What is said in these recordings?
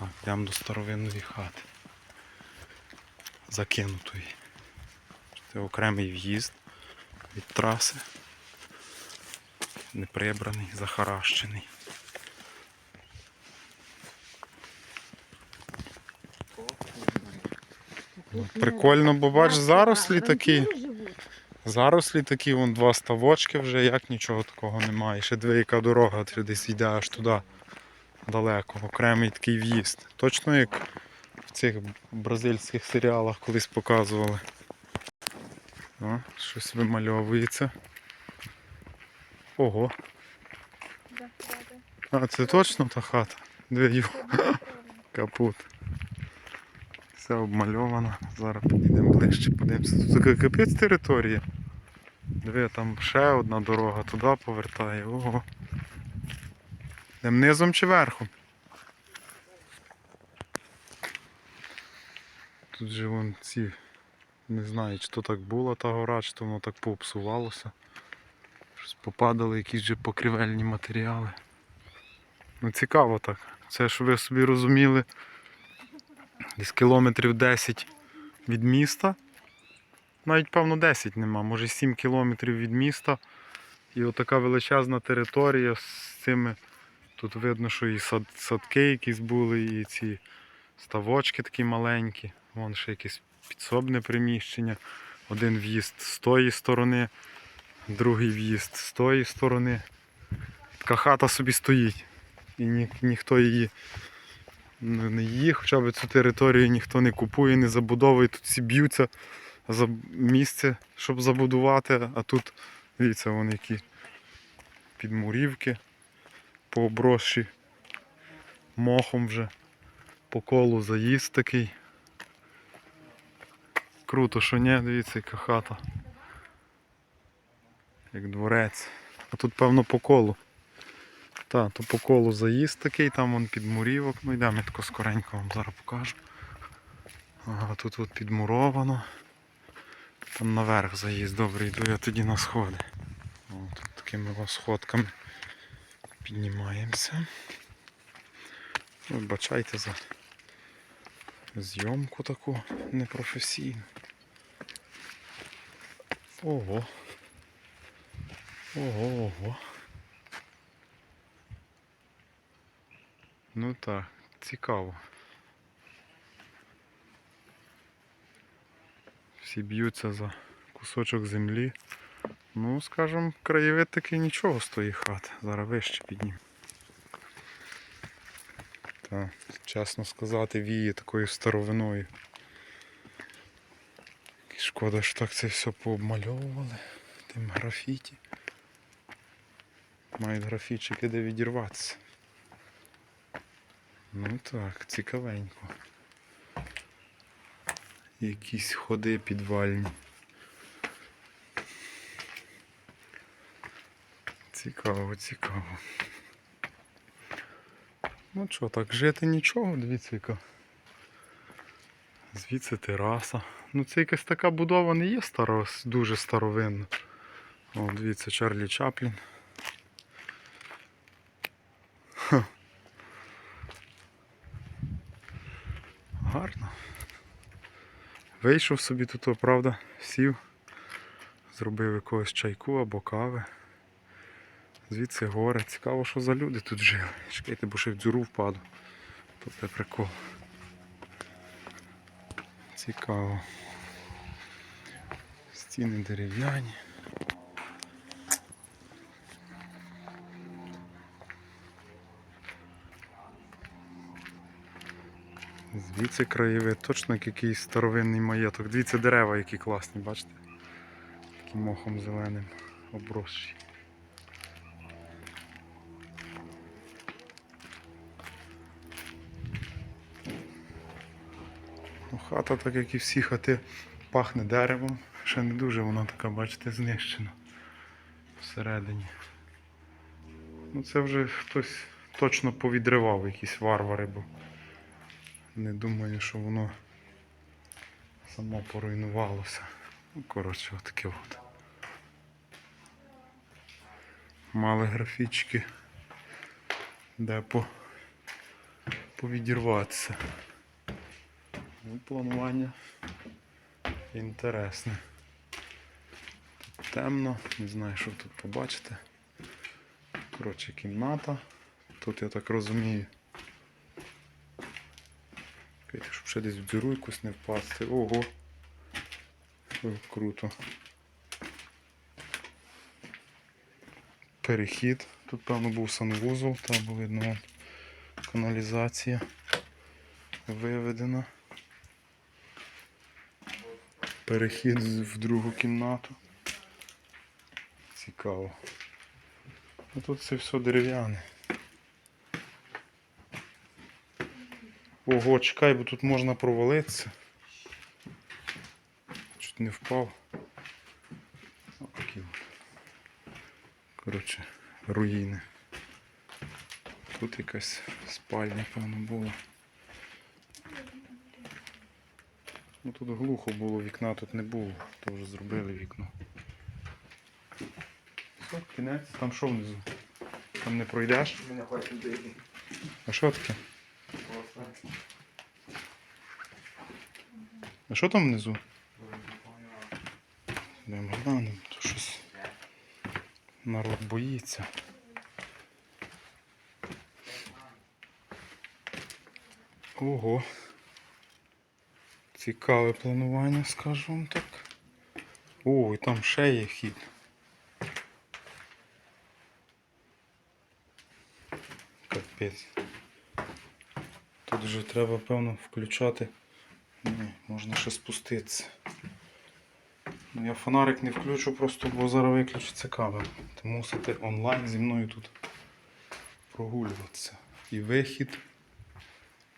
Так, йдемо до старовинної хати. Закинутої. Це окремий в'їзд від траси. Неприбраний, захаращений. Ну, Прикольно, бо бач, зарослі такі. Зарослі такі, вон два ставочки вже, як нічого такого немає. Ще дві яка дорога, ти десь йде аж туди далеко. Окремий такий в'їзд. Точно як в цих бразильських серіалах колись показували. О, щось вимальовується. Ого. А, це точно та хата? Дві. Капут. Все обмальовано. Зараз підійдемо ближче, подивимося. Тут капець територія. Диви, там ще одна дорога туди повертає. Ого. Йдемо низом чи верхом? Тут же вон ці. Не знаю, чи то так було та гора, чи то воно так пообсувалося. Щось попадали якісь же покрівельні матеріали. Ну цікаво так. Це ж ви собі розуміли. Десь кілометрів 10 від міста. Навіть певно 10 нема, може 7 кілометрів від міста. І отака величезна територія з цими. Тут видно, що і сад, садки якісь були, і ці ставочки такі маленькі. Вон ще якесь підсобне приміщення. Один в'їзд з тої сторони, другий в'їзд з тої сторони. Така хата собі стоїть. І ні, ніхто її не її, хоча б цю територію ніхто не купує, не забудовує. Тут всі б'ються за місце, щоб забудувати, а тут, дивіться, вон які підмурівки пообросші мохом вже по колу заїзд такий. Круто, що ні, дивіться, яка хата. Як дворець. А тут, певно, по колу. Так, то по колу заїзд такий, там вон підмурівок. Ну йдемо я тако скоренько вам зараз покажу. Ага, тут от підмуровано. Там наверх заїзд, добре, йду я тоді на сходи. О, тут такими сходками піднімаємося. Вибачайте за зйомку таку непрофесійну. Ого. Ого, ого. Ну так, цікаво. Всі б'ються за кусочок землі. Ну, скажімо, краєвид такий нічого з тої хати. Зараз вище піднім. Так, чесно сказати, віє такою старовиною. Шкода, що так це все пообмальовували тим графіті. Мають графічики де відірватися. Ну так, цікавенько. Якісь ходи підвальні. Цікаво, цікаво. Ну що, так жити нічого, дивіться яка. Звідси тераса. Ну це якась така будова не є старо, дуже старовинна. О, дивіться, Чарлі Чаплін. Ха. Гарно. Вийшов собі тут, правда, сів, зробив якогось чайку або кави. Звідси гори. Цікаво, що за люди тут жили. Чекайте, бо ще в дзюру впаду. Тут це прикол. Цікаво. Стіни дерев'яні. Звідси краєвид, точно як якийсь старовинний маєток. Дивіться дерева, які класні, бачите? Таким мохом зеленим обросші. Хата, так як і всі хати, пахне деревом. Ще не дуже вона така, бачите, знищена всередині. Ну це вже хтось точно повідривав, якісь варвари, бо не думаю, що воно само поруйнувалося. Ну, коротше, отаке от. Мали графічки, де по повідірватися. Ну, планування інтересне. Тут темно, не знаю, що тут побачите. Коротше, кімната. Тут я так розумію. Щоб ще десь в дзюру якусь не впасти. Ого! Круто. Перехід. Тут, певно, був санвузол, там видно каналізація виведена. Перехід в другу кімнату. Цікаво. Ну тут це все дерев'яне. Ого, чекай, бо тут можна провалитися. Чуть не впав. Отакі от. Коротше, руїни. Тут якась спальня, певно, була. Ну тут глухо було, вікна тут не було, то вже зробили вікно. Все, кінець, там що внизу? Там не пройдеш? Мене хочуть бити. А що таке? А що там внизу? Йдемо глянемо, то щось народ боїться. Ого. Цікаве планування, скажу вам так. О, і там ще є хід. Капець. Тут вже треба, певно, включати. Ні, можна ще спуститися. Ну, я фонарик не включу, просто бо зараз виключиться камера. Ти мусите онлайн зі мною тут прогулюватися. І вихід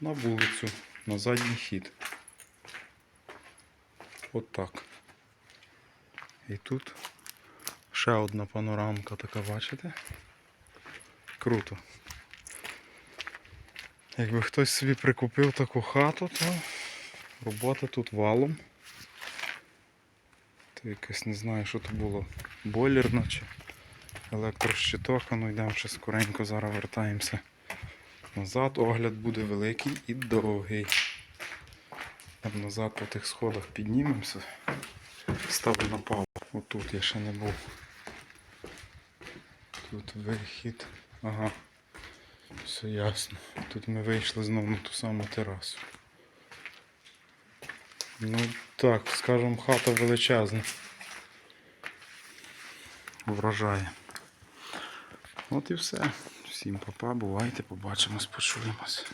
на вулицю, на задній хід. От так. І тут ще одна панорамка така, бачите? Круто. Якби хтось собі прикупив таку хату, то робота тут валом. То якось не знаю, що то було. Бойлерна чи електрощиток, ну йдемо ще скоренько, зараз вертаємося назад. Огляд буде великий і довгий. Там назад по тих сходах піднімемося. Ставлю на паузу. Отут я ще не був. Тут вихід. Ага. Все ясно. Тут ми вийшли знову на ту саму терасу. Ну так, скажімо, хата величезна. Вражає. От і все. Всім папа, бувайте, побачимось, почуємось.